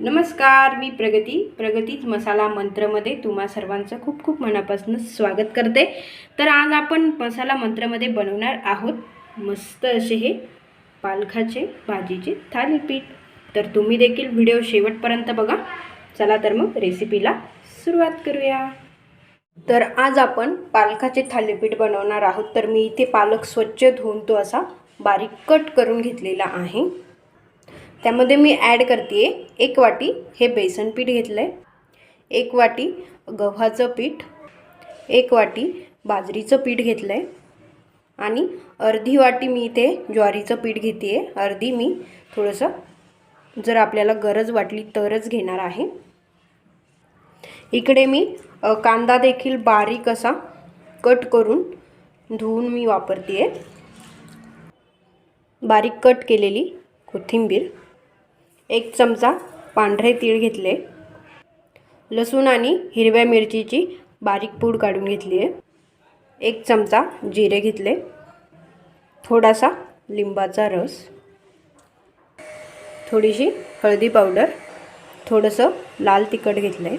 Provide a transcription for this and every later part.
नमस्कार मी प्रगती. प्रगतीच मसाला मंत्रमध्ये तुम्हा सर्वांचं खूप खूप मनापासून स्वागत करते. तर आज आपण मसाला मंत्रमध्ये बनवणार आहोत मस्त असे हे पालखाचे भाजीचे थालीपीठ. तर तुम्ही देखील व्हिडिओ शेवटपर्यंत बघा. चला तर मग रेसिपीला सुरुवात करूया. तर आज आपण पालखाचे थालीपीठ बनवणार आहोत. तर मी इथे पालक स्वच्छ धुवून तो असा बारीक कट करून घेतलेला आहे. त्यामध्ये मी ॲड करते एक वाटी हे बेसन पीठ घेतलं आहे एक वाटी गव्हाचं पीठ. एक वाटी बाजरीचं पीठ घेतलं आहे आणि अर्धी वाटी मी इथे ज्वारीचं पीठ घेते आहे अर्धी मी थोडंसं जर आपल्याला गरज वाटली तरच घेणार आहे. इकडे मी कांदा देखील बारीक असा कट करून धुवून मी वापरते आहे बारीक कट केलेली कोथिंबीर. एक चमचा पांढरे तीळ घेतले. लसूण आणि हिरव्या मिरचीची बारीक पूड काढून घेतली आहे एक चमचा जिरे घेतले. थोडासा लिंबाचा रस. थोडीशी हळदी पावडर. थोडंसं लाल तिखट घेतलं आहे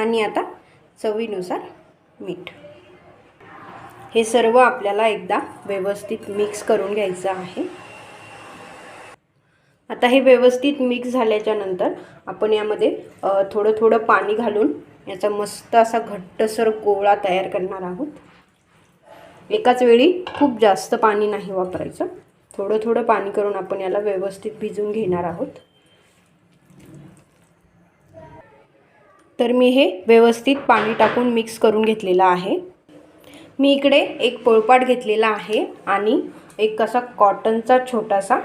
आणि आता चवीनुसार मीठ. हे सर्व आपल्याला एकदा व्यवस्थित मिक्स करून घ्यायचं आहे. आता हे व्यवस्थित मिक्स झाल्याच्यानंतर आपण यामध्ये थोडं थोडं पाणी घालून याचा मस्त असा घट्टसर गोळा तयार करणार आहोत. एकाच वेळी खूप जास्त पाणी नाही वापरायचं. थोडं थोडं पाणी करून आपण याला व्यवस्थित भिजून घेणार आहोत. तर मी हे व्यवस्थित पाणी टाकून मिक्स करून घेतलेलं आहे. मी इकडे एक पोळपाट घेतलेला आहे आणि एक असा कॉटनचा छोटासा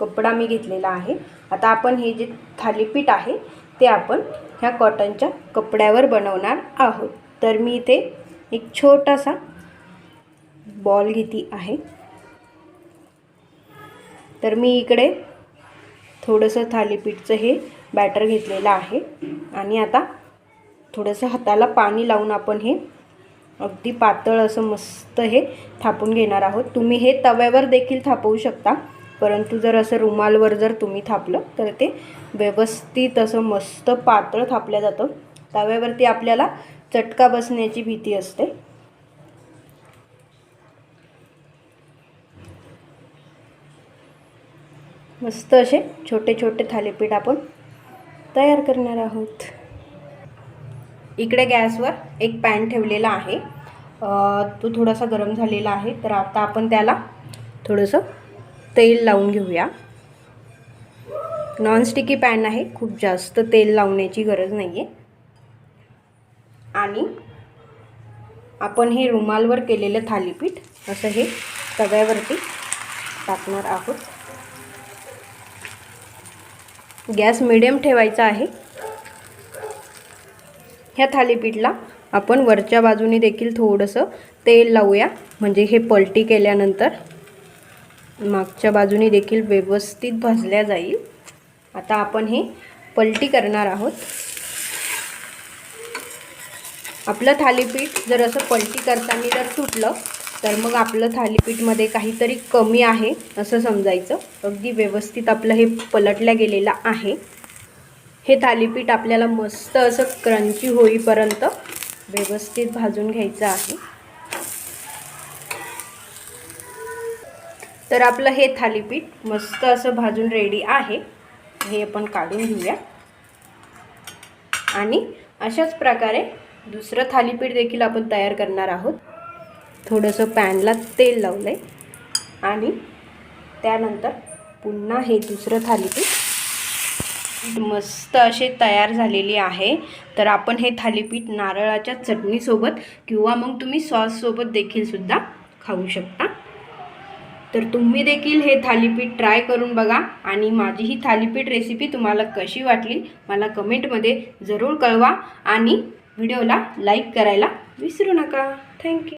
कपडा मी घेतलेला आहे. आता आपण हे जे थालीपीठ आहे ते आपण ह्या कॉटनच्या कपड्यावर बनवणार आहोत. तर मी इथे एक छोटासा बॉल घेती आहे. तर मी इकडे थोडंसं थालीपीठचं हे बॅटर घेतलेलं आहे. आणि आता थोडंसं हाताला पाणी लावून आपण हे अगदी पातळ असं मस्त हे थापून घेणार आहोत. तुम्ही हे तव्यावर देखील थापवू शकता. परंतु जर असं रुमालवर जर तुम्ही थापलं तर ते व्यवस्थित असं मस्त पातळ थापलं जातं. तव्यावरती आपल्याला चटका बसण्याची भीती असते. मस्त असे छोटे छोटे थालीपीठ आपण तयार करणार आहोत. इकडे गॅसवर एक पॅन ठेवलेला आहे. तो थोडासा गरम झालेला आहे. तर आता आपण त्याला थोडंसं तेल लावून घेऊया. नॉनस्टिकी पॅन आहे खूप जास्त तेल लावण्याची गरज नाही आहे आणि आपण हे रुमालवर केलेलं थालीपीठ असं हे तव्यावरती टाकणार आहोत. गॅस मिडियम ठेवायचा आहे. ह्या थालीपीठला आपण वरच्या बाजूने देखील थोडंसं तेल लावूया. म्हणजे हे पलटी केल्यानंतर मागच्या बाजूने देखील व्यवस्थित भाजल्या जाईल. आता आपण हे पलटी करणार आहोत. आपलं थालीपीठ जर असं पलटी करताना जर तुटलं तर मग आपलं थालीपीठमध्ये काहीतरी कमी आहे असं समजायचं. अगदी व्यवस्थित आपलं हे पलटल्या गेलेलं आहे. हे थालीपीठ आपल्याला मस्त असं क्रंची होईपर्यंत व्यवस्थित भाजून घ्यायचं आहे. तर आपलं हे थालीपीठ मस्त असं भाजून रेडी आहे. हे आपण काढून घेऊया. आणि अशाच प्रकारे दुसरं थालीपीठ देखील आपण तयार करणार आहोत. थोडंसं पॅनला तेल लावलं आहे आणि त्यानंतर पुन्हा हे दुसरं थालीपीठ मस्त असे तयार झालेले आहे. तर आपण हे थालीपीठ नारळाच्या चटणीसोबत किंवा मग तुम्ही सॉससोबत देखील सुद्धा खाऊ शकता. तर तुम्ही देखील हे थालीपीठ ट्राय करून बघा आणि माझी ही थालीपीठ रेसिपी तुम्हाला कशी वाटली मला कमेंटमध्ये जरूर कळवा आणि व्हिडिओला लाईक करायला विसरू नका. थँक्यू